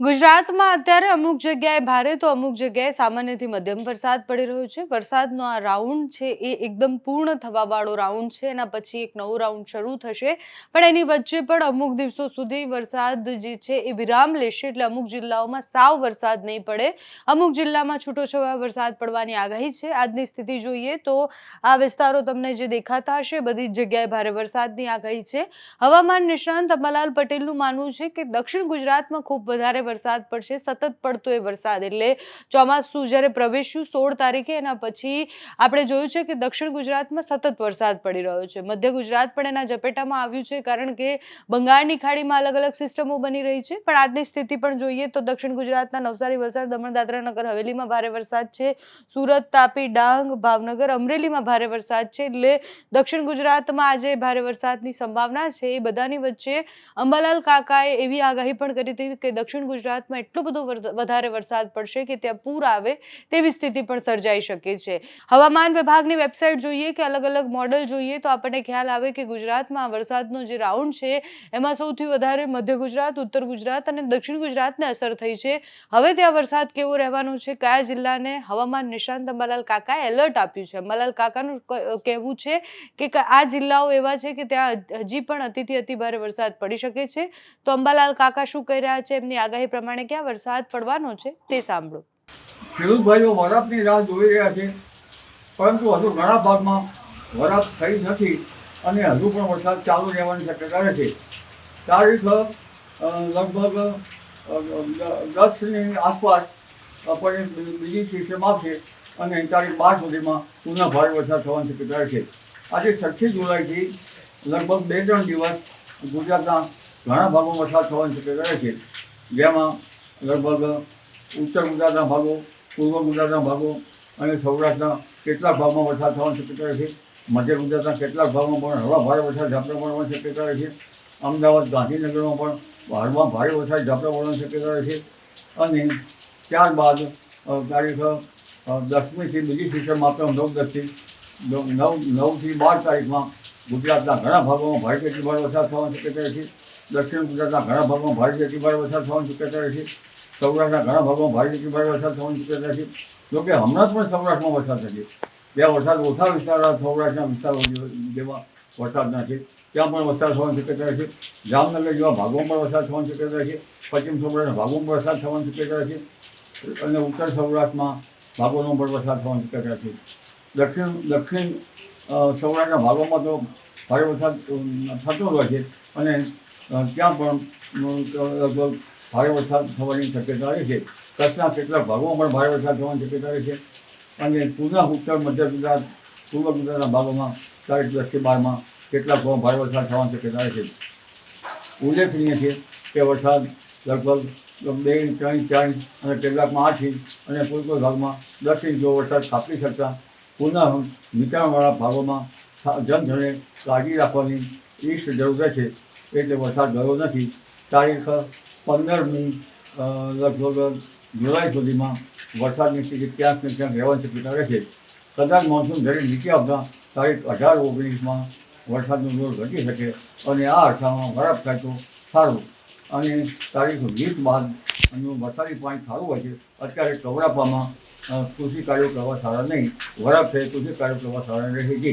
ગુજરાતમાં અત્યારે અમુક જગ્યાએ ભારે તો અમુક જગ્યાએ સામાન્યથી મધ્યમ વરસાદ પડી રહ્યો છે. વરસાદનો આ રાઉન્ડ છે એ એકદમ પૂર્ણ થવાવાળો રાઉન્ડ છે. એના પછી એક નવો રાઉન્ડ શરૂ થશે. પણ એની વચ્ચે પણ અમુક દિવસો સુધી વરસાદ જે છે એ વિરામ લેશે એટલે અમુક જિલ્લાઓમાં સાવ વરસાદ નહીં પડે. અમુક જિલ્લામાં છૂટોછવાયો વરસાદ પડવાની આગાહી છે. આજની સ્થિતિ જોઈએ તો આ વિસ્તારો તમને જે દેખાતા હશે બધી જ જગ્યાએ ભારે વરસાદની આગાહી છે. હવામાન નિષ્ણાંત અમલાલ પટેલનું માનવું છે કે દક્ષિણ ગુજરાતમાં ખૂબ વધારે વરસાદ પડશે, સતત પડતો એ વરસાદ. એટલે ચોમાસું જ્યારે પ્રવેશ્યું સોળ તારીખે, એના પછી આપણે જોયું છે કે દક્ષિણ ગુજરાતમાં સતત વરસાદ પડી રહ્યો છે. મધ્ય ગુજરાત પણ એના ઝપેટામાં આવ્યું છે, કારણ કે બંગાળની ખાડીમાં અલગ અલગ સિસ્ટમો બની રહી છે. પણ આજની સ્થિતિ પણ જોઈએ તો દક્ષિણ ગુજરાતના નવસારી, વલસાડ, દમણ, દાદરા નગર હવેલીમાં ભારે વરસાદ છે. સુરત, તાપી, ડાંગ, ભાવનગર, અમરેલીમાં ભારે વરસાદ છે. એટલે દક્ષિણ ગુજરાતમાં આજે ભારે વરસાદની સંભાવના છે. એ બધાની વચ્ચે અંબાલાલ કાકાએ એવી આગાહી પણ કરી હતી કે દક્ષિણ ગુજરાતમાં એટલો બધો વધારે વરસાદ પડશે કે ત્યાં પૂર આવે તેવી સ્થિતિ પણ સર્જાઈ શકે છે. હવામાન વિભાગની વેબસાઇટ જોઈએ કે અલગ અલગ મોડલ જોઈએ તો આપણને ખ્યાલ આવે કે ગુજરાતમાં વરસાદનો જે રાઉન્ડ છે એમાં સૌથી વધારે મધ્ય ગુજરાત, ઉત્તર ગુજરાત અને દક્ષિણ ગુજરાતને અસર થઈ છે. હવે ત્યાં વરસાદ કેવો રહેવાનો છે? કયા જિલ્લાને હવામાન નિષ્ણાંત અંબાલાલ કાકાએ એલર્ટ આપ્યું છે? અંબાલાલ કાકાનું કહેવું છે કે આ જિલ્લાઓ એવા છે કે ત્યાં હજી પણ અતિથી અતિ ભારે વરસાદ પડી શકે છે. તો અંબાલાલ કાકા શું કહી રહ્યા છે? એમની આગાહી પ્રમાણે ક્યાં વરસાદ પડવાનો છે તે સાંભળો. ખેડૂત ભાઈઓ વરાપની રાહ જોઈ રહ્યા છે, પરંતુ હજુ ઘણા ભાગમાં વરસાદ થઈ નથી અને હજુ પણ વરસાદ ચાલુ રહેવાની શક્યતા રહે છે. તારીખ લગભગ દસની આસપાસ આપણને બીજી સિસ્ટમ આવશે અને તારીખ બાર સુધીમાં પુનઃ ભારે વરસાદ થવાની શક્યતા છે. આજે છઠ્ઠી જુલાઈથી લગભગ બે ત્રણ દિવસ ગુજરાતના ઘણા ભાગોમાં વરસાદ થવાની શક્યતા છે. જેમાં લગભગ ઉત્તર ગુજરાતના ભાગો, પૂર્વ ગુજરાતના ભાગો અને સૌરાષ્ટ્રના કેટલાક ભાગમાં વરસાદ થવાની શક્યતા છે. મધ્ય ગુજરાતના કેટલાક ભાગમાં પણ હળવા ભારે વરસાદ ઝાપટા પડવાની શક્યતા છે. અમદાવાદ, ગાંધીનગરમાં પણ હળવા ભારે વરસાદ ઝાપટા પડવાની શક્યતા છે. અને ત્યારબાદ તારીખ દસમીથી બીજી સિસ્ટમ આપણે નવ દસથી નવ નવથી બાર તારીખમાં ગુજરાતના ઘણા ભાગોમાં ભારે કેટલી ભારે વરસાદ થવાની શક્યતા છે. દક્ષિણ ગુજરાતના ઘણા ભાગમાં ભારે અતિ ભારે વરસાદ થવાની શક્યતા રહેશે. સૌરાષ્ટ્રના ઘણા ભાગમાં ભારે અતિ ભારે વરસાદ થવાની શક્યતા છે જોકે હમણાં પણ સૌરાષ્ટ્રમાં વરસાદ થશે. ત્યાં વરસાદ ઓછા વિસ્તાર સૌરાષ્ટ્રના વિસ્તારો જેવા વરસાદના છે. ત્યાં પણ વરસાદ થવાની શક્યતા છે જામનગર જેવા ભાગોમાં પણ વરસાદ થવાની શક્યતા છે પશ્ચિમ સૌરાષ્ટ્રના ભાગોમાં વરસાદ થવાની શક્યતા છે અને ઉત્તર સૌરાષ્ટ્રમાં ભાગોનો પણ વરસાદ થવાની શક્યતા છે દક્ષિણ દક્ષિણ સૌરાષ્ટ્રના ભાગોમાં તો ભારે વરસાદ થતો હોય છે. અને ત્યાં પણ લગભગ ભારે વરસાદ થવાની શક્યતા રહે છે. કચ્છના કેટલાક ભાગોમાં પણ ભારે વરસાદ થવાની શક્યતા રહે છે. અને પુનઃ ઉત્તર મધ્ય ગુજરાત, પૂર્વ ગુજરાતના ભાગોમાં તારીખ દસથી બારમાં કેટલાક ભાગમાં ભારે વરસાદ થવાની શક્યતા રહે છે. ઉલ્લેખનીય છે કે વરસાદ લગભગ બે, ત્રણ, ચાર અને કેટલાકમાં આઠ ઇંચ અને કોઈ કોઈ ભાગમાં દસ ઇંચ જેવો વરસાદ કાપી શકતા પુનઃ નીચાણવાળા ભાગોમાં જનધને કાળજી રાખવાની ઈષ્ટ જરૂર છે. એટલે વરસાદ ગયો નથી. તારીખ પંદરમી લગભગ જુલાઈ સુધીમાં વરસાદની સ્થિતિ ક્યાંક ને ક્યાંક રહેવાની શક્યતા રહેશે કદાચ મોન્સૂન ઘરે નીચે આવતા તારીખ અઢાર ઓગણીસમાં વરસાદનું જોર ઘટી શકે અને આ અરસામાં વરાપ થાય તો સારું. અને તારીખ વીસ બાદ એનું વરસાદી પાણી સારું હોય છે, અત્યારે કવરાપામાં કૃષિ કાર્યો કરવા સારા નહીં. વરાપ થાય કૃષિ કાર્યો કરવા સારા રહે છે